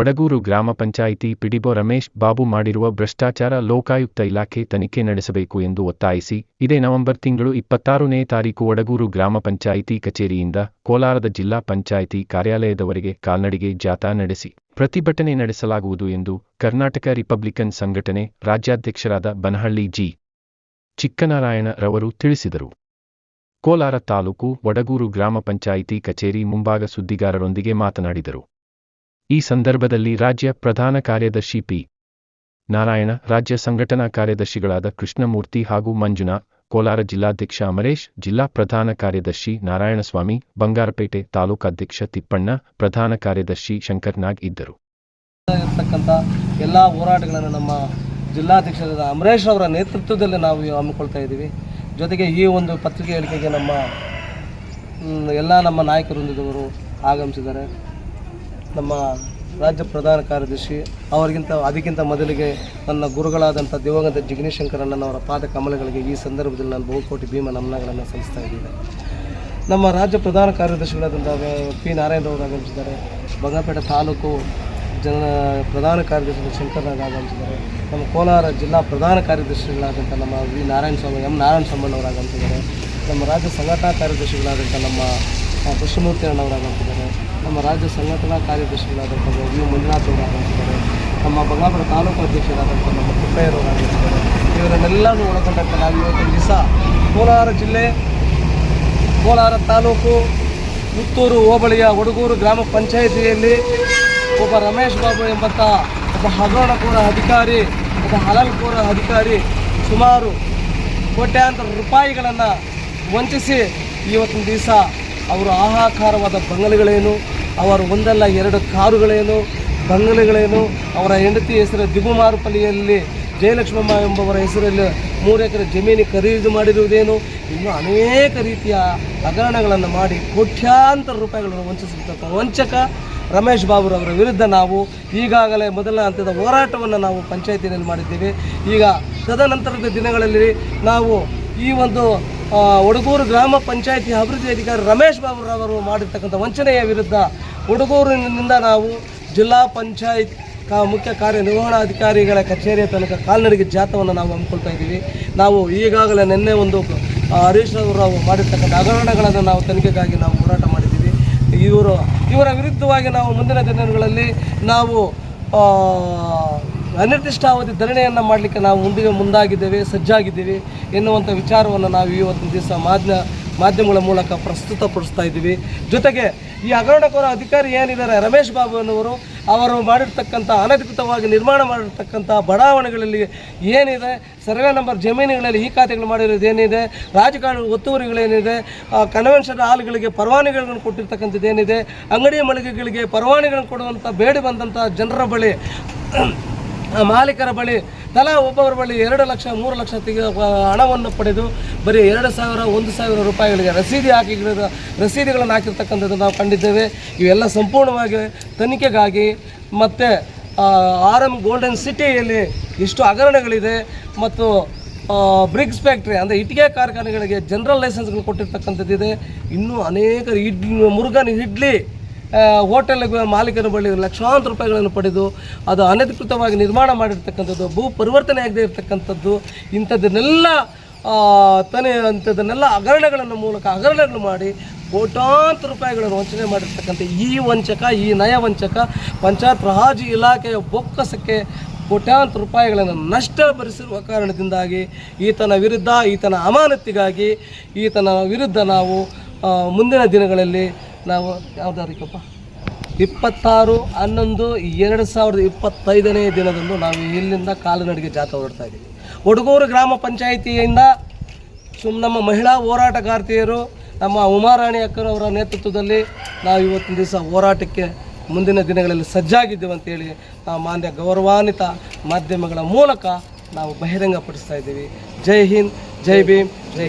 ವಡಗೂರು ಗ್ರಾಮ ಪಂಚಾಯಿತಿ ಪಿಡಿಬೋ ರಮೇಶ್ ಬಾಬು ಮಾಡಿರುವ ಭ್ರಷ್ಟಾಚಾರ ಲೋಕಾಯುಕ್ತ ಇಲಾಖೆ ತನಿಖೆ ನಡೆಸಬೇಕು ಎಂದು ಒತ್ತಾಯಿಸಿ, ಇದೇ ನವೆಂಬರ್ ತಿಂಗಳು ಇಪ್ಪತ್ತಾರನೇ ತಾರೀಕು ಒಡಗೂರು ಗ್ರಾಮ ಪಂಚಾಯಿತಿ ಕಚೇರಿಯಿಂದ ಕೋಲಾರದ ಜಿಲ್ಲಾ ಪಂಚಾಯಿತಿ ಕಾರ್ಯಾಲಯದವರೆಗೆ ಕಾಲ್ನಡಿಗೆ ಜಾಥಾ ನಡೆಸಿ ಪ್ರತಿಭಟನೆ ನಡೆಸಲಾಗುವುದು ಎಂದು ಕರ್ನಾಟಕ ರಿಪಬ್ಲಿಕನ್ ಸಂಘಟನೆ ರಾಜ್ಯಾಧ್ಯಕ್ಷರಾದ ಬನಹಳ್ಳಿ ಜಿ. ಚಿಕ್ಕನಾರಾಯಣ ರವರು ತಿಳಿಸಿದರು. ಕೋಲಾರ ತಾಲೂಕು ಒಡಗೂರು ಗ್ರಾಮ ಪಂಚಾಯಿತಿ ಕಚೇರಿ ಮುಂಭಾಗ ಸುದ್ದಿಗಾರರೊಂದಿಗೆ ಮಾತನಾಡಿದರು. ಈ ಸಂದರ್ಭದಲ್ಲಿ ರಾಜ್ಯ ಪ್ರಧಾನ ಕಾರ್ಯದರ್ಶಿ ಪಿ. ನಾರಾಯಣ, ರಾಜ್ಯ ಸಂಘಟನಾ ಕಾರ್ಯದರ್ಶಿಗಳಾದ ಕೃಷ್ಣಮೂರ್ತಿ ಹಾಗೂ ಮಂಜುನಾ ಕೋಲಾರ ಜಿಲ್ಲಾಧ್ಯಕ್ಷ ಅಮರೇಶ್, ಜಿಲ್ಲಾ ಪ್ರಧಾನ ಕಾರ್ಯದರ್ಶಿ ನಾರಾಯಣಸ್ವಾಮಿ, ಬಂಗಾರಪೇಟೆ ತಾಲೂಕಾಧ್ಯಕ್ಷ ತಿಪ್ಪಣ್ಣ, ಪ್ರಧಾನ ಕಾರ್ಯದರ್ಶಿ ಶಂಕರ್ನಾಗ್ ಇದ್ದರು. ಎಲ್ಲ ಹೋರಾಟಗಳನ್ನು ನಮ್ಮ ಜಿಲ್ಲಾಧ್ಯಕ್ಷರಾದ ಅಮರೇಶ್ ಅವರ ನೇತೃತ್ವದಲ್ಲಿ ನಾವು ಹಮ್ಮಿಕೊಳ್ತಾ ಇದ್ದೀವಿ. ಜೊತೆಗೆ ಈ ಒಂದು ಪತ್ರಿಕೆ ಹೇಳಿಕೆಗೆ ನಮ್ಮ ಎಲ್ಲ ನಮ್ಮ ನಾಯಕರೊಂದಿದವರು ಆಗಮಿಸಿದ್ದಾರೆ. ನಮ್ಮ ರಾಜ್ಯ ಪ್ರಧಾನ ಕಾರ್ಯದರ್ಶಿ, ಅವರಿಗಿಂತ, ಅದಕ್ಕಿಂತ ಮೊದಲಿಗೆ ನನ್ನ ಗುರುಗಳಾದಂಥ ದಿವಂಗತ ಜಿಗ್ನೇಶ್ ಶಂಕರಣ್ಣನವರ ಪಾದ ಕಮಲಗಳಿಗೆ ಈ ಸಂದರ್ಭದಲ್ಲಿ ನಾನು ಬಹುಕೋಟಿ ಭೀಮ ನಮನಗಳನ್ನು ಸಲ್ಲಿಸ್ತಾ ಇದ್ದೀನಿ. ನಮ್ಮ ರಾಜ್ಯ ಪ್ರಧಾನ ಕಾರ್ಯದರ್ಶಿಗಳಾದಂಥ ಪಿ ನಾರಾಯಣರವರು ಆಗಮಿಸಿದ್ದಾರೆ ಬಂಗಾಪೇಟೆ ತಾಲೂಕು ಜನ ಪ್ರಧಾನ ಕಾರ್ಯದರ್ಶಿ ಶಂಕರ್ನಾಗ್ ಆಗಮಿಸಿದ್ದಾರೆ, ನಮ್ಮ ಕೋಲಾರ ಜಿಲ್ಲಾ ಪ್ರಧಾನ ಕಾರ್ಯದರ್ಶಿಗಳಾದಂಥ ನಮ್ಮ ವಿ ನಾರಾಯಣ ಸ್ವಾಮಿ, ಎಂ ನಾರಾಯಣ ಸ್ವಾಮಣ್ಣವರು ಆಗಮಿಸಿದ್ದಾರೆ, ನಮ್ಮ ರಾಜ್ಯ ಸಂಘಟನಾ ಕಾರ್ಯದರ್ಶಿಗಳಾದಂಥ ನಮ್ಮ ಕೃಷ್ಣಮೂರ್ತಿ ಅಣ್ಣವರು ಆಗಮಿಸಿದ್ದಾರೆ. ನಮ್ಮ ರಾಜ್ಯ ಸಂಘಟನಾ ಕಾರ್ಯದರ್ಶಿಗಳಾದಂಥ ವಿ ಮಂಜುನಾಥ್ ಅವರು ಆಗಿರ್ತಾರೆ, ನಮ್ಮ ಬಂಗಾಪುರ ತಾಲೂಕು ಅಧ್ಯಕ್ಷರಾದಂಥ ನಮ್ಮ ಪುಟ್ಟಯ್ಯರವರು ಆಗಿರ್ತಾರೆ. ಇವರನ್ನೆಲ್ಲರೂ ಒಳಗೊಂಡಂತೆ ನಾವು ಇವತ್ತು ದಿವಸ ಕೋಲಾರ ಜಿಲ್ಲೆ, ಕೋಲಾರ ತಾಲೂಕು ಪುತ್ತೂರು ಹೋಬಳಿಯ ಒಡಗೂರು ಗ್ರಾಮ ಪಂಚಾಯಿತಿಯಲ್ಲಿ ಒಬ್ಬ ರಮೇಶ್ ಬಾಬು ಎಂಬಂಥ ಒಬ್ಬ ಹಗರಣಕೋರ ಅಧಿಕಾರಿ, ಒಬ್ಬ ಹಲಲ್ಕೋರ ಅಧಿಕಾರಿ ಸುಮಾರು ಕೋಟ್ಯಾಂತರ ರೂಪಾಯಿಗಳನ್ನು ವಂಚಿಸಿ ಇವತ್ತಿನ ದಿವಸ ಅವರು ಆಹಾಕಾರವಾದ ಬಂಗಲೆಗಳೇನು, ಅವರು ಒಂದಲ್ಲ ಎರಡು ಕಾರುಗಳೇನು, ಬಂಗಲೆಗಳೇನು, ಅವರ ಹೆಂಡತಿ ಹೆಸರು ದಿಗುಮಾರುಪಲ್ಲಿಯಲ್ಲಿ ಜಯಲಕ್ಷ್ಮಮ್ಮ ಎಂಬವರ ಹೆಸರಲ್ಲಿ ಮೂರು ಎಕರೆ ಜಮೀನು ಖರೀದಿ ಮಾಡಿರುವುದೇನು, ಇನ್ನೂ ಅನೇಕ ರೀತಿಯ ಹಗರಣಗಳನ್ನು ಮಾಡಿ ಕೋಟ್ಯಾಂತರ ರೂಪಾಯಿಗಳನ್ನು ವಂಚಿಸಿರ್ತಕ್ಕ ವಂಚಕ ರಮೇಶ್ ಬಾಬುರವರ ವಿರುದ್ಧ ನಾವು ಈಗಾಗಲೇ ಮೊದಲ ಹಂತದ ಹೋರಾಟವನ್ನು ನಾವು ಪಂಚಾಯತಿನಲ್ಲಿ ಮಾಡಿದ್ದೇವೆ. ಈಗ ತದನಂತರದ ದಿನಗಳಲ್ಲಿ ನಾವು ಈ ಒಂದು ಒಡಗೂರು ಗ್ರಾಮ ಪಂಚಾಯತಿ ಅಭಿವೃದ್ಧಿ ಅಧಿಕಾರಿ ರಮೇಶ್ ಬಾಬುರವರು ಮಾಡಿರ್ತಕ್ಕಂಥ ವಂಚನೆಯ ವಿರುದ್ಧ ಒಡಗೂರಿನಿಂದ ನಾವು ಜಿಲ್ಲಾ ಪಂಚಾಯತ್ ಕಾ ಮುಖ್ಯ ಕಾರ್ಯನಿರ್ವಹಣಾಧಿಕಾರಿಗಳ ಕಚೇರಿಯ ತನಕ ಕಾಲ್ನಡಿಗೆ ಜಾಥವನ್ನು ನಾವು ಹಮ್ಮಿಕೊಳ್ತಾ ಇದ್ದೀವಿ. ನಾವು ಈಗಾಗಲೇ ನಿನ್ನೆ ಒಂದು ಹರೀಶ್ ಅವರು ಮಾಡಿರ್ತಕ್ಕಂಥ ಹಗರಣಗಳನ್ನು ನಾವು ತನಿಖೆಗಾಗಿ ನಾವು ಹೋರಾಟ ಮಾಡಿದ್ದೀವಿ. ಇವರು, ಇವರ ವಿರುದ್ಧವಾಗಿ ನಾವು ಮುಂದಿನ ದಿನಗಳಲ್ಲಿ ನಾವು ಅನಿರ್ದಿಷ್ಟಾವಧಿ ಧರಣಿಯನ್ನು ಮಾಡಲಿಕ್ಕೆ ನಾವು ಮುಂದಿಗೆ ಮುಂದಾಗಿದ್ದೇವೆ, ಸಜ್ಜಾಗಿದ್ದೀವಿ ಎನ್ನುವಂಥ ವಿಚಾರವನ್ನು ನಾವು ಇವತ್ತಿನ ದಿವಸ ಮಾಧ್ಯ ಮಾಧ್ಯಮಗಳ ಮೂಲಕ ಪ್ರಸ್ತುತಪಡಿಸ್ತಾ ಇದ್ದೀವಿ. ಜೊತೆಗೆ ಈ ಹಗರಣಕೋರ ಅಧಿಕಾರಿ ಏನಿದ್ದಾರೆ, ರಮೇಶ್ ಬಾಬು ಅನ್ನೋರು ಅವರು ಮಾಡಿರ್ತಕ್ಕಂಥ ಅನಧಿಕೃತವಾಗಿ ನಿರ್ಮಾಣ ಮಾಡಿರ್ತಕ್ಕಂಥ ಬಡಾವಣೆಗಳಲ್ಲಿ ಏನಿದೆ, ಸರ್ವೆ ನಂಬರ್ ಜಮೀನುಗಳಲ್ಲಿ ಈ ಖಾತೆಗಳು ಮಾಡಿರೋದು ಏನಿದೆ, ರಾಜಕಾರಣ ಒತ್ತುವರಿಗಳೇನಿದೆ ಕನ್ವೆನ್ಷನ್ ಹಾಲ್ಗಳಿಗೆ ಪರವಾನಗಿಗಳನ್ನು ಕೊಟ್ಟಿರ್ತಕ್ಕಂಥದ್ದು ಏನಿದೆ, ಅಂಗಡಿ ಮಳಿಗೆಗಳಿಗೆ ಪರವಾನಗಿಗಳನ್ನು ಕೊಡುವಂಥ ಬೇಡಿ ಬಂದಂಥ ಜನರ ಬಳಿ ಮಾಲೀಕರ ಬಳಿ, ತಲಾ ಒಬ್ಬೊಬ್ಬರ ಬಳಿ ಎರಡು ಲಕ್ಷ, ಮೂರು ಲಕ್ಷ ತೆಗೆದು ಹಣವನ್ನು ಪಡೆದು ಬರೀ ಎರಡು ಸಾವಿರ, ಒಂದು ಸಾವಿರ ರೂಪಾಯಿಗಳಿಗೆ ರಸೀದಿ ಹಾಕಿ ರಸೀದಿಗಳನ್ನು ಹಾಕಿರ್ತಕ್ಕಂಥದ್ದು ನಾವು ಕಂಡಿದ್ದೇವೆ. ಇವೆಲ್ಲ ಸಂಪೂರ್ಣವಾಗಿ ತನಿಖೆಗಾಗಿ ಮತ್ತು ಆರ್ ಎಂ ಗೋಲ್ಡನ್ ಸಿಟಿಯಲ್ಲಿ ಇಷ್ಟು ಹಗರಣಗಳಿದೆ ಮತ್ತು ಬ್ರಿಕ್ಸ್ ಫ್ಯಾಕ್ಟ್ರಿ ಅಂದರೆ ಇಟ್ಟಿಗೆ ಕಾರ್ಖಾನೆಗಳಿಗೆ ಜನರಲ್ ಲೈಸೆನ್ಸ್ಗಳು ಕೊಟ್ಟಿರ್ತಕ್ಕಂಥದ್ದಿದೆ. ಇನ್ನೂ ಅನೇಕ ಇಡ್ ಮುರುಗನ್ ಇಡ್ಲಿ ಹೋಟೆಲ್ ಮಾಲೀಕರ ಬಳಿ ಲಕ್ಷಾಂತರ ರೂಪಾಯಿಗಳನ್ನು ಪಡೆದು ಅದು ಅನಧಿಕೃತವಾಗಿ ನಿರ್ಮಾಣ ಮಾಡಿರ್ತಕ್ಕಂಥದ್ದು, ಭೂ ಪರಿವರ್ತನೆ ಆಗದೇ ಇರತಕ್ಕಂಥದ್ದು ಇಂಥದ್ದನ್ನೆಲ್ಲ ತನೆ ಅಂಥದ್ದನ್ನೆಲ್ಲ ಹಗರಣಗಳನ್ನು ಮೂಲಕ ಹಗರಣಗಳು ಮಾಡಿ ಕೋಟಾಂತರ ರೂಪಾಯಿಗಳನ್ನು ವಂಚನೆ ಮಾಡಿರ್ತಕ್ಕಂಥ ಈ ವಂಚಕ, ಈ ನಯ ವಂಚಕ ಪಂಚಾಯತ್ ರಾಜ್ ಇಲಾಖೆಯ ಬೊಕ್ಕಸಕ್ಕೆ ಕೋಟ್ಯಾಂತರ ರೂಪಾಯಿಗಳನ್ನು ನಷ್ಟ ಭರಿಸಿರುವ ಕಾರಣದಿಂದಾಗಿ ಈತನ ವಿರುದ್ಧ, ಈತನ ಅಮಾನತಿಗಾಗಿ ಈತನ ವಿರುದ್ಧ ನಾವು ಮುಂದಿನ ದಿನಗಳಲ್ಲಿ ನಾವು ಯಾವುದಾರಿಕಪ್ಪ? ಇಪ್ಪತ್ತಾರು, ಹನ್ನೊಂದು, ಎರಡು ಸಾವಿರದ ಇಪ್ಪತ್ತೈದನೇ ದಿನದಂದು ನಾವು ಇಲ್ಲಿಂದ ಕಾಲುನಡಿಗೆ ಜಾಥಾ ಹೊರಡ್ತಾ ಇದ್ದೀವಿ. ಒಡಗೂರು ಗ್ರಾಮ ಪಂಚಾಯಿತಿಯಿಂದ ಸುಮ್ ನಮ್ಮ ಮಹಿಳಾ ಹೋರಾಟಗಾರ್ತಿಯರು, ನಮ್ಮ ಉಮಾರಾಣಿ ಅಕ್ಕರವರ ನೇತೃತ್ವದಲ್ಲಿ ನಾವು ಇವತ್ತಿನ ದಿವಸ ಹೋರಾಟಕ್ಕೆ ಮುಂದಿನ ದಿನಗಳಲ್ಲಿ ಸಜ್ಜಾಗಿದ್ದೇವೆ ಅಂತೇಳಿ ಮಾನ್ಯ ಗೌರವಾನ್ವಿತ ಮಾಧ್ಯಮಗಳ ಮೂಲಕ ನಾವು ಬಹಿರಂಗಪಡಿಸ್ತಾ ಇದ್ದೀವಿ. ಜೈ ಹಿಂದ್, ಜೈ ಭೀಮ್, ಜೈ